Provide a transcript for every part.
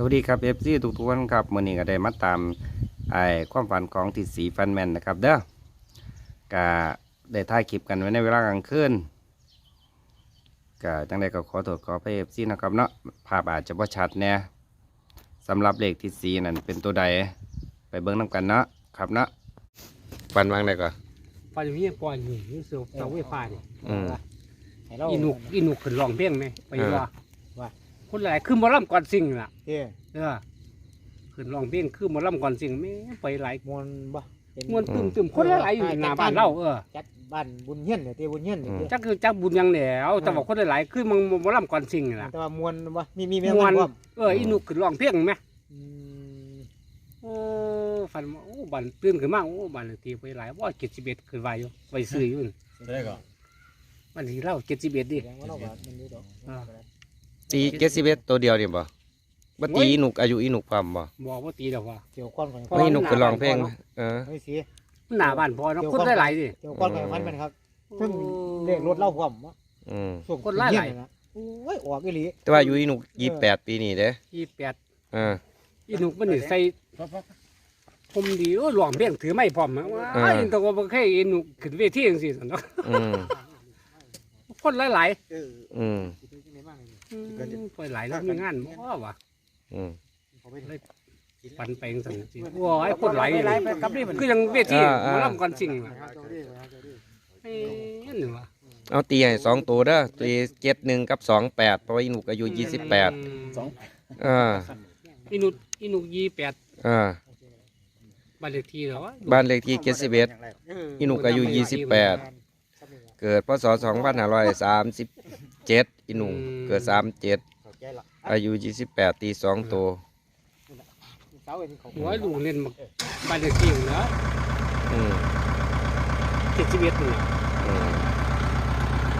สวัสดีครับเอฟซีทุกๆท่านครับมื่อนี้ก็ได้มาตามไอ้ความฝันของทิศสีฟันแมนนะครับเด้อก็ได้ถ่ายคลิปกันไว้ในเวลากลางคืนก็จังใดก็ขอโทษขอพระเอฟซีนะครับเนาะภาพอาจจะบ่ชัดแน่สำหรับเลขทิศสีนั่นเป็นตัวใดไปเบิ้งน้ำกันเนาะครับเนาะฟันวางได้ก่อนปล่อยอยู่นี่ปล่อยอยู่นี่เสือเสาไฟฟ้านี่อืม ให้เราอีหนุกอีหนุกขึ้นร้องเพลงไหมไปเออว่าว่า คนหลายคือหมอลำก่อนสิ่งล่ะเอ้เออขึ้นร้องเพลงคือหมอลำก่อนสิ่งไม่ไปหลายมวนบ่เป็นมวนตึมตึมคนหลายๆอยู่หน้าบ้านเราเออจัดบ้านบุญเฮียนเนี่ยเตบุญเฮียนเนี่ยเด้จักคือจักบุญยังแหนวแต่ว่าคนหลายๆคือมึงหมอลำก่อนสิ่งล่ะ แต่ว่ามวนบ่มีมีแม่ม่วนพร้อมเอออีหนุกขึ้นร้องเพลงไหมอืมโอ้ฝันว่าโอ้บันตื่นขึ้นมาโอ้บันเลขที่ไปหลายว่าเจ็ดสิบเอ็ดขึ้นไปอยู่ไปซื้ออยู่นั่นได้ก่อน วันนี้เล่าเจ็ดสิบเอ็ดดิ แสดงว่าเราก็มันอยู่ดอกอ่า ตีเกสิเบตัวเดียวนี่บ่บ่ตีอีหนุกอายุอีหนุกความบ่บอกว่าตีดอกว่าเกี่ยวก้อนของเพราะไม่ว่าอีหนุกคือร้องเพลงไหมเออเฮ้ยสิหน้าบ้านพอเนาะคนหลายๆดิเกี่ยวก้อนของพันเป็นครับซึ่งเลขรถเล่าพร้อมว่าอืมส่งคนหลายๆเฮียนนะโอ้ยออกอีหลีแต่ว่าอายุอีหนุกยี่แปดปีนี่เด้ยี่แปดเอออีหนุกมันนี่ใส่ผมดีโอ้หลวงเพียงถือไม่พร้อมอะว่าอ่าไอ้ตัวบ่เคยอีหนุกขึ้นเวทีจังซี่ซั่นเนาะอืมคนหลายเอออืม ๆอืมไปหลายแล้วมีงานบ่วะอืมปันไปจังซั่นสิโอ้ยคนหลายหลายไปกับนี่มัน คือยังเวทีอ่าอ่าหมอลำก่อนสิ่งล่ะไอ้นี่วะเอาตีให้สองตัวเด้อตีเจ็ดหนึ่งกับสองแปดเพราะว่าอีหนุกอายุยี่สิบแปดสองเอออีหนุกอีหนุก28เออบ้านเลขที่เหรอวะบ้านเลขที่เจ็ดสิบเอ็ดอีหนุกอายุยี่สิบแปดเกิดพศสองพันห้าร้อยสามสิบ เจ็ดอีหนุกเกิดสามเจ็ดเข้าใจละอายุยี่สิบแปดตีสองตัวเสาเอ็นเขาหัวลูกเล่นมาบ้านเลขที่เหรออืม71นี่ล่ะอืม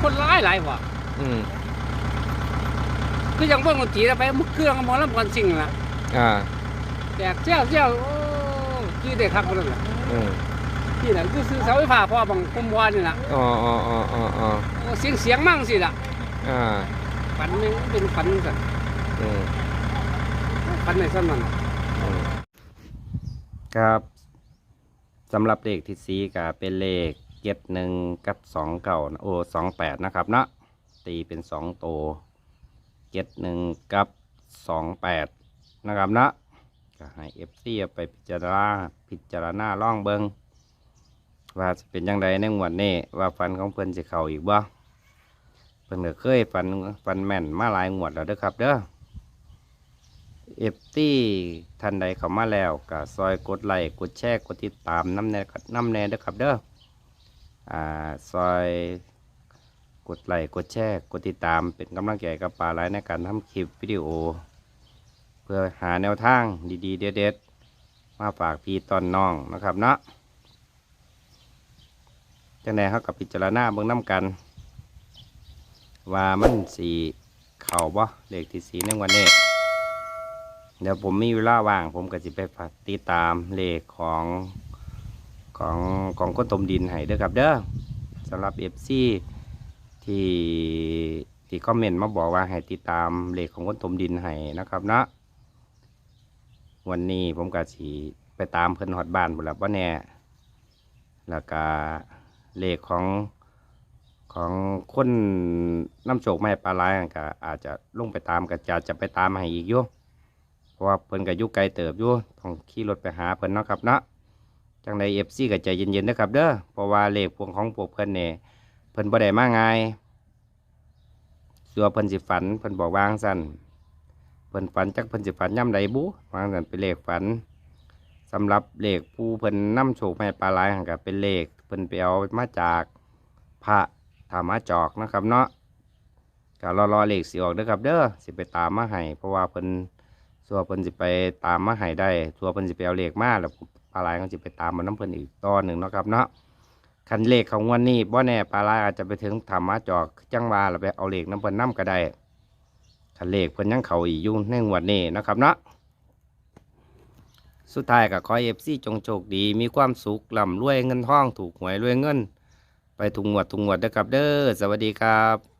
คนหลายหลายว่ะอืมคือยังเบิ่งดนตรีแล้วไปมึกเครื่องหมอลำก่อนสิ่งล่ะอ่าแตกเจ้าเจ้าโอ้คือได้คักบ่นั่นล่ะอืมนี่น่ะคือซื้อเสาไฟฟ้าพ่อบังกุมวานี่ล่ะอ๋ออ๋ออ๋ออ๋ออ๋อโอ้เสียงเสียงมั่งสิล่ะ อ่าฝันนี่เป็นฝันสั่นอืมฝันในซั่นนั่นครับสำหรับเลขที่สีก็เป็นเลขเจ็ดหนึ่งกับสองเก่าโอ้สองแปดนะครับเนาะตีเป็นสองโตเจ็ดหนึ่งกับสองแปดนะครับเนาะก็ให้เอฟซีไปพิจารณาพิจารณาล่องเบิงว่าจะเป็นยังไงในงวดนี้ว่าฟันของเพิ่นจะเข่าอีกบ่ เพิ่นก็เคยฟันฟันแม่นมาหลายงวดแล้วเด้อครับ เด้อเอฟตี้ท่านใดเข้ามาแล้วก็ซอยกดไลค์กดแชร์กดติดตามน้ำแน่น้ำแน่เด้อครับเด้ออ่าซอยกดไลค์กดแชร์กดติดตามเป็นกำลังใจกับปลาไหลในการทำคลิปวิดีโอ เพื่อหาแนวทางดีๆ เด็ดๆมาฝากพี่ตอนน้องนะครับเนาะจังใดเขากับพิจารณาเบื้องน้ำกัน ว่ามันสีเข่าบ่เลขที่สีในวันนี้เดี๋ยวผมมีเวลาว่าง ผมก็จะไปติดตามเลขของของของก้นตมดินให้เด้อครับเด้อสำหรับเอฟซีที่ที่คอมเมนต์มาบอกว่าให้ติดตามเลขของก้นตมดินให้นะครับเนาะวันนี้ผมก็สีไปตามเพิ่นฮอดบ้านบุรับว่าแน่แล้วก็เลขของ ของคนน้ำโชคไม่ปลาไหลก็อาจจะลงไปตามก็จะจะไปตามให้อีกอยู่เพราะว่าเพิ่นก็อยู่ไกลเติบอยู่ต้องขี่รถไปหาเพิ่นเนาะครับเนาะจังใด FC ก็ใจเย็นๆนะครับเด้อเพราะว่าเลขพวงของพวกเพิ่นเนี่ยเพิ่นบ่ได้มาง่ายสัวเพิ่นสิฝันเพิ่นบอกวางซั่นเพิ่นฝันจักเพิ่นสิฝันย่ำใดบุวางซั่นเป็นเลขฝันสำหรับเลขผู้เพิ่นนำโชคมาให้ปลาไหลอันก็เป็นเลขเพิ่นไปเอามาจากพระ ธรรมจอกนะครับเนาะก็รอๆเลขสิออกเด้อครับเด้อสิไปตามมาให้เพราะว่าเพิ่นสัวเพิ่นสิไปตามมาให้ได้สัวเพิ่นสิไปเอาเลขมาแล้วปลาไหลก็สิไปตามมาน้ำเพิ่นอีกตอนหนึ่งเนาะครับเนาะคันเลขของวันนี้บ่แน่ปลาไหลอาจจะไปถึงธรรมะจอกจังหวาแล้วไปเอาเลขน้ำเพิ่นน้ำก็ได้คันเลขเพิ่นยังเขาอีกยู่งในงวดนี้นะครับเนาะสุดท้ายก็ขอเอฟซีจงโชคดีมีความสุขร่ำรวยเงินทองถูกหวยรวยเงิน ไปทุกงวดทุกงวดเด้อครับ เด้อสวัสดีครับ